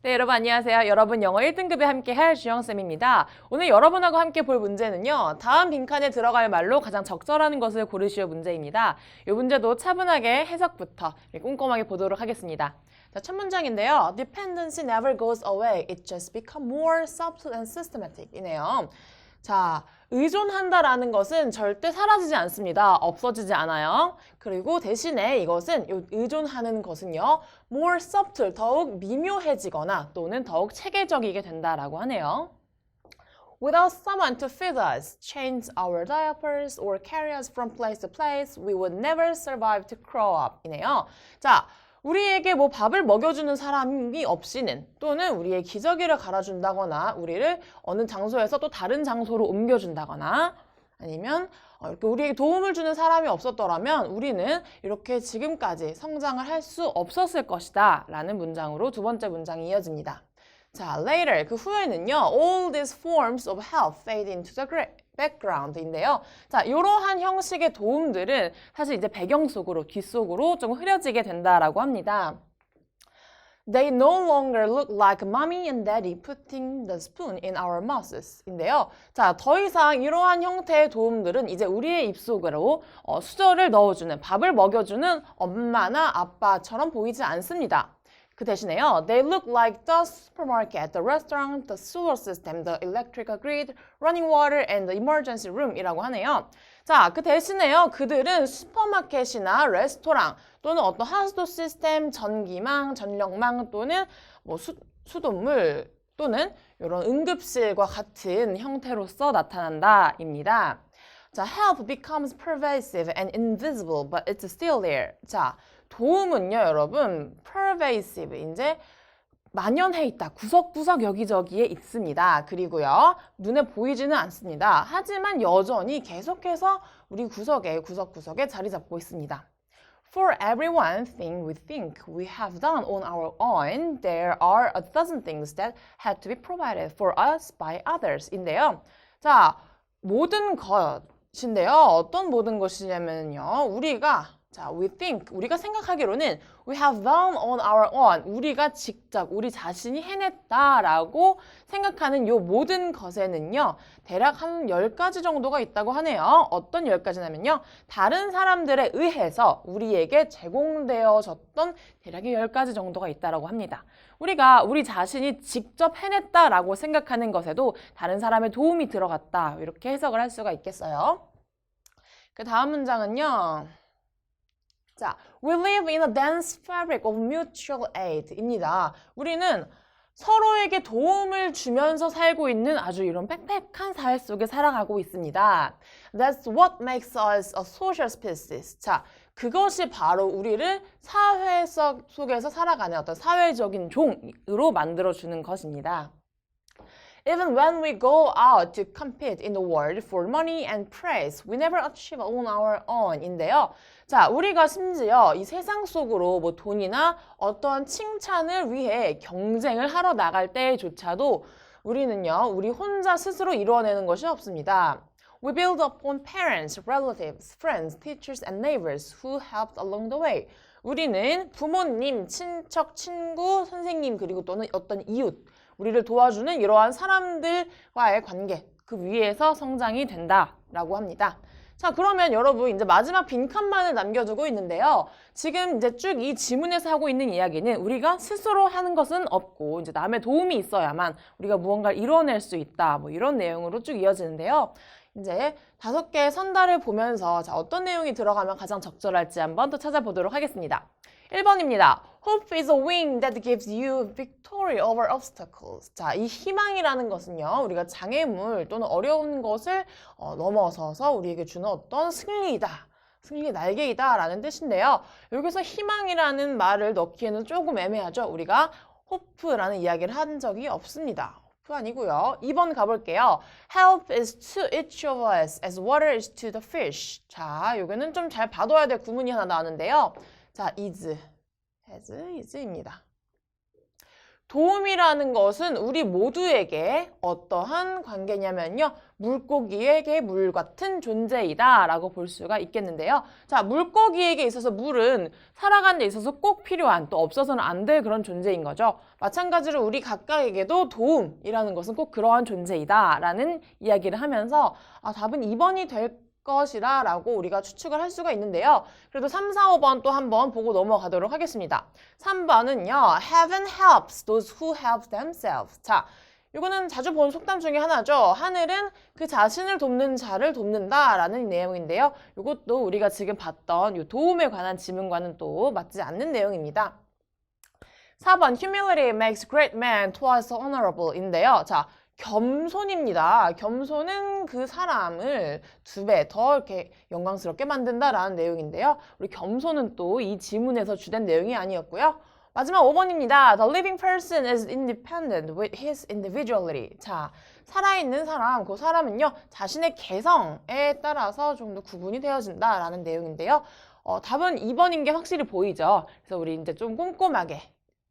네, 여러분 안녕하세요. 여러분 영어 1등급에 함께 할 주영쌤입니다. 오늘 여러분하고 함께 볼 문제는요. 다음 빈칸에 들어갈 말로 가장 적절한 것을 고르시오 문제입니다. 이 문제도 차분하게 해석부터 꼼꼼하게 보도록 하겠습니다. 자, 첫 문장인데요. Dependency never goes away. It just becomes more subtle and systematic 이네요. 자, 의존한다라는 것은 절대 사라지지 않습니다. 없어지지 않아요. 그리고 대신에 이것은 요 의존하는 것은요. more subtle, 더욱 미묘해지거나 또는 더욱 체계적이게 된다라고 하네요. Without someone to feed us, change our diapers, or carry us from place to place, we would never survive to grow up. 이네요. 자, 우리에게 뭐 밥을 먹여주는 사람이 없이는 또는 우리의 기저귀를 갈아준다거나 우리를 어느 장소에서 또 다른 장소로 옮겨준다거나 아니면 어, 이렇게 우리에게 도움을 주는 사람이 없었더라면 우리는 이렇게 지금까지 성장을 할 수 없었을 것이다 라는 문장으로 두 번째 문장이 이어집니다. 자, later 그 후에는요. All these forms of help fade into the gra- background인데요. 자, 이러한 형식의 도움들은 사실 이제 배경 속으로 뒷속으로 좀 흐려지게 된다라고 합니다. They no longer look like mommy and daddy putting the spoon in our mouths. 인데요. 자, 더 이상 이러한 형태의 도움들은 이제 우리의 입속으로 어, 수저를 넣어주는, 밥을 먹여주는 엄마나 아빠처럼 보이지 않습니다. 그 대신에요. They look like the supermarket, the restaurant, the sewer system, the electrical grid, running water, and the emergency room이라고 하네요. 자, 그 대신에요. 그들은 슈퍼마켓이나 레스토랑 또는 어떤 하수도 시스템, 전기망, 전력망 또는 뭐 수, 수돗물 또는 이런 응급실과 같은 형태로서 나타난다입니다. 자, help becomes pervasive and invisible, but it's still there. 자, 도움은요, 여러분, pervasive, 이제 만연해 있다. 구석구석 여기저기에 있습니다. 그리고요, 눈에 보이지는 않습니다. 하지만 여전히 계속해서 우리 구석에, 구석구석에 자리 잡고 있습니다. For every one thing we think we have done on our own, there are a dozen things that had to be provided for us by others. 인데요. 자, 모든 것인데요. 어떤 모든 것이냐면요. 우리가 자, we think 우리가 생각하기로는 we have done on our own 우리가 직접 우리 자신이 해냈다라고 생각하는 요 모든 것에는요. 대략 한 10가지 정도가 있다고 하네요. 어떤 10가지냐면요. 다른 사람들에 의해서 우리에게 제공되어졌던 대략의 10가지 정도가 있다라고 합니다. 우리가 우리 자신이 직접 해냈다라고 생각하는 것에도 다른 사람의 도움이 들어갔다. 이렇게 해석을 할 수가 있겠어요. 그 다음 문장은요. 자, we live in a dense fabric of mutual aid입니다. 우리는 서로에게 도움을 주면서 살고 있는 아주 이런 빽빽한 사회 속에 살아가고 있습니다. That's what makes us a social species. 자, 그것이 바로 우리를 사회 속- 속에서 살아가는 어떤 사회적인 종으로 만들어주는 것입니다. Even when we go out to compete in the world for money and praise, we never achieve on our own. 인데요. 자, 우리가 심지어 이 세상 속으로 뭐 돈이나 어떤 칭찬을 위해 경쟁을 하러 나갈 때조차도 우리는요, 우리 혼자 스스로 이루어내는 것이 없습니다. We build upon parents, relatives, friends, teachers, and neighbors who helped along the way. 우리는 부모님, 친척, 친구, 선생님, 그리고 또는 어떤 이웃, 우리를 도와주는 이러한 사람들과의 관계, 그 위에서 성장이 된다라고 합니다. 자, 그러면 여러분 이제 마지막 빈칸만을 남겨두고 있는데요. 지금 이제 쭉 이 지문에서 하고 있는 이야기는 우리가 스스로 하는 것은 없고 이제 남의 도움이 있어야만 우리가 무언가를 이뤄낼 수 있다. 뭐 이런 내용으로 쭉 이어지는데요. 이제 다섯 개의 선달을 보면서 자, 어떤 내용이 들어가면 가장 적절할지 한번 또 찾아보도록 하겠습니다. 1번입니다. Hope is a wing that gives you victory over obstacles. 자, 이 희망이라는 것은요, 우리가 장애물 또는 어려운 것을 어, 넘어서서 우리에게 주는 어떤 승리이다. 승리 날개이다 라는 뜻인데요. 여기서 희망이라는 말을 넣기에는 조금 애매하죠. 우리가 hope라는 이야기를 한 적이 없습니다. Hope 아니고요. 2번 가볼게요. Help is to each of us as water is to the fish. 자, 여기는 좀 잘 봐둬야 될 구문이 하나 나왔는데요. 자, is, has, is입니다. 도움이라는 것은 우리 모두에게 어떠한 관계냐면요. 물고기에게 물 같은 존재이다 라고 볼 수가 있겠는데요. 자, 물고기에게 있어서 물은 살아가는 데 있어서 꼭 필요한 또 없어서는 안 될 그런 존재인 거죠. 마찬가지로 우리 각각에게도 도움이라는 것은 꼭 그러한 존재이다 라는 이야기를 하면서 아, 답은 2번이 될 것이라 라고 우리가 추측을 할 수가 있는데요. 그래도 3, 4, 5번 또 한번 보고 넘어가도록 하겠습니다. 3번은요. Heaven helps those who help themselves. 자, 이거는 자주 본 속담 중에 하나죠. 하늘은 그 자신을 돕는 자를 돕는다라는 내용인데요. 이것도 우리가 지금 봤던 이 도움에 관한 지문과는 또 맞지 않는 내용입니다. 4번 Humility makes great man twice honorable인데요. 자, 겸손입니다. 겸손은 그 사람을 두 배 더 이렇게 영광스럽게 만든다라는 내용인데요. 우리 겸손은 또 이 지문에서 주된 내용이 아니었고요. 마지막 5번입니다. The living person is independent with his individuality. 자, 살아있는 사람, 그 사람은요, 자신의 개성에 따라서 좀 더 구분이 되어진다라는 내용인데요. 어, 답은 2번인 게 확실히 보이죠. 그래서 우리 이제 좀 꼼꼼하게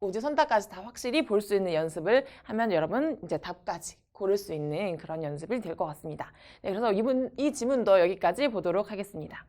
오지 선택까지 다 확실히 볼 수 있는 연습을 하면 여러분 이제 답까지 고를 수 있는 그런 연습이 될 것 같습니다. 네, 그래서 이분, 이 지문도 여기까지 보도록 하겠습니다.